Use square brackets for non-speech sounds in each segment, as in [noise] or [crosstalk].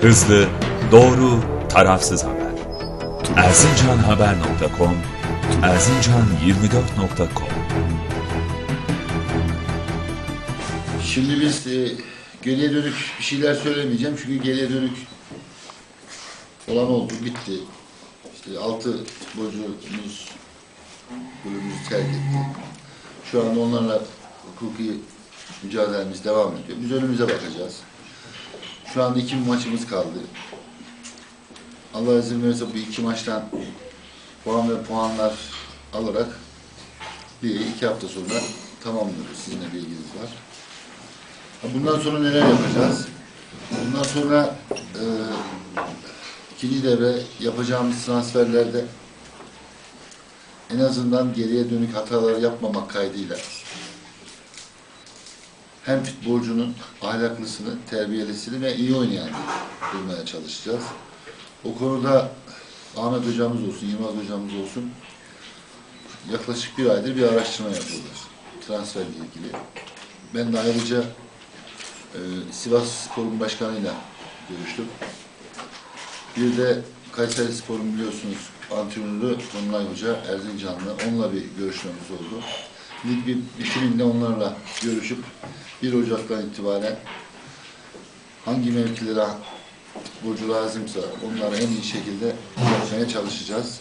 Hızlı, doğru, tarafsız haber. Erzincanhaber.com Erzincan24.com Şimdi biz e, geriye dönük bir şeyler söylemeyeceğim çünkü geriye dönük olan oldu, bitti. İşte altı futbolcumuz kulübümüzü terk etti. Şu anda onlarla hukuki mücadelemiz devam ediyor. Biz önümüze bakacağız. Şu anda iki maçımız kaldı. Allah izin verirse bu iki maçtan puan ve puanlar alarak bir iki hafta sonra tamamlıyoruz. Sizin bilginiz var. Bundan sonra neler yapacağız? Bundan sonra e, ikinci devre yapacağımız transferlerde en azından geriye dönük hatalar yapmamak kaydıyla hem futbolcunun ahlaklısını, terbiyelisini ve iyi oynayanı bulmaya çalışacağız. O konuda Ahmet hocamız olsun, Yılmaz hocamız olsun yaklaşık bir aydır bir araştırma yapıyorlar transferle ilgili. Ben de ayrıca e, Sivas Spor'un başkanıyla görüştüm. Bir de Kayseri Spor'un biliyorsunuz antrenörü Tonlay Hoca Erzincanlı. Onunla bir görüşmemiz oldu. Lig bir bitiminde onlarla görüşüp 1 Ocak'tan itibaren hangi mevkilere futbolcu lazımsa onları en iyi şekilde yapmaya çalışacağız.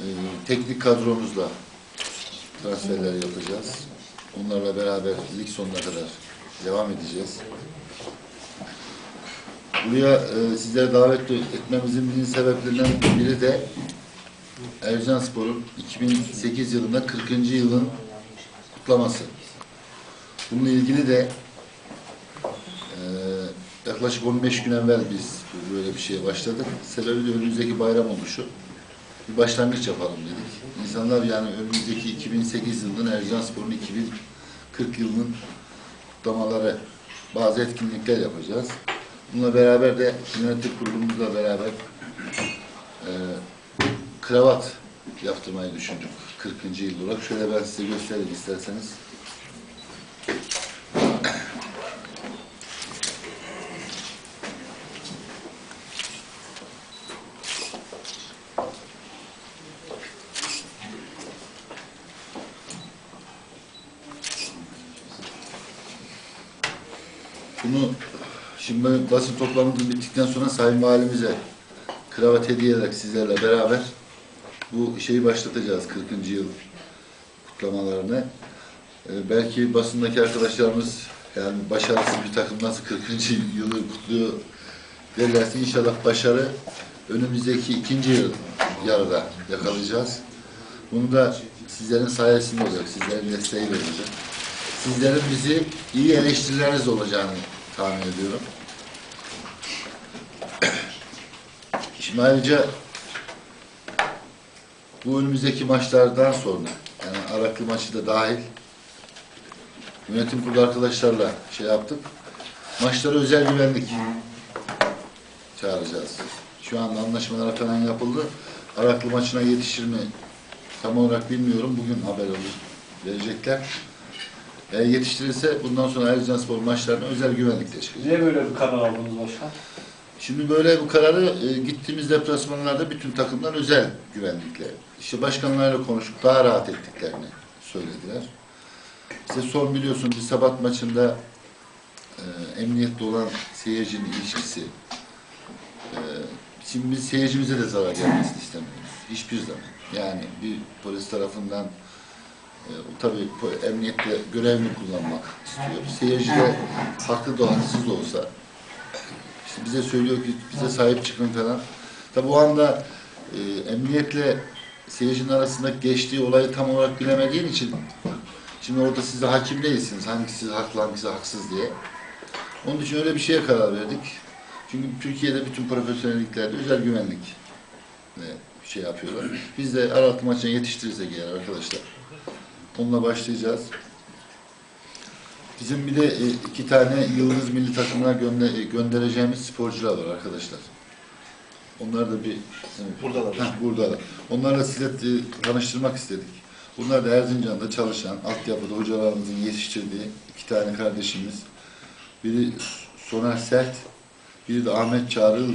Ee, teknik kadromuzla transferler yapacağız. Onlarla beraber lig sonuna kadar devam edeceğiz. Buraya e, sizlere davet etmemizin birinci sebeplerinden biri de Ercanspor'un 2008 yılında 40. yılın kutlaması. Bununla ilgili de e, yaklaşık 15 gün evvel biz böyle bir şeye başladık. Sebebi de önümüzdeki bayram oluşu. Bir başlangıç yapalım dedik. İnsanlar yani önümüzdeki 2008 yılının Ercanspor'un 2040 yılının kutlamaları, bazı etkinlikler yapacağız. Bununla beraber de yönetim kurulumuzla beraber e, kravat yaptırmayı düşündük 40. yıl olarak. Şöyle ben size göstereyim isterseniz. Bunu şimdi ben basın toplantımız bittikten sonra Sayın Valimize kravat hediye ederek sizlerle beraber bu şeyi başlatacağız 40. yıl kutlamalarını. Ee, belki basındaki arkadaşlarımız yani başarısız bir takım nasıl 40. yılı kutluyor derlerse inşallah başarı önümüzdeki ikinci yıl yarıda yakalayacağız. Bunu da sizlerin sayesinde olacak, sizlerin desteğiyle olacak. Sizlerin bizi iyi eleştirileriniz olacağını tahmin ediyorum. [clears throat] Şimdi ayrıca bu önümüzdeki maçlardan sonra yani Araklı maçı da dahil yönetim kurulu arkadaşlarla şey yaptık. Maçlara özel güvenlik çağıracağız. Şu anda anlaşmalar falan yapıldı. Araklı maçına yetişir mi tam olarak bilmiyorum. Bugün haber olur. Verecekler. Eğer yetiştirirse bundan sonra Erzincanspor maçlarına özel güvenlikle çıkacak. Niye böyle bir karar aldınız başkan? Şimdi böyle bu kararı e, gittiğimiz deplasmanlarda bütün takımlar özel güvenlikle. İşte başkanlarla konuşup daha rahat ettiklerini söylediler. İşte son biliyorsun bir Sabat maçında e, emniyette olan seyircinin ilişkisi. E, şimdi biz seyircimize de zarar gelmesini istemiyoruz. Hiçbir zaman. Yani bir polis tarafından e, tabii emniyette görevini kullanmak istiyor. Seyirci de haklı da haksız olsa bize söylüyor ki bize sahip çıkın falan. Tabi o anda e, emniyetle seyircinin arasında geçtiği olayı tam olarak bilemediğin için şimdi orada siz de hakim değilsiniz. Hangisi haklı hangisi haksız diye. Onun için öyle bir şeye karar verdik. Çünkü Türkiye'de bütün profesyonelliklerde özel güvenlik e, şey yapıyorlar. Biz de Araltı maçına yetiştirirsek eğer arkadaşlar. Onunla başlayacağız. Bizim bir de e, iki tane Yıldız Milli Takımına e, göndereceğimiz sporcular var arkadaşlar. Onlar da bir... Buradalar. Heh, buradalar. Onlarla size e, tanıştırmak istedik. Bunlar da Erzincan'da çalışan, altyapıda hocalarımızın yetiştirdiği iki tane kardeşimiz. Biri Soner Sert, biri de Ahmet Çağrı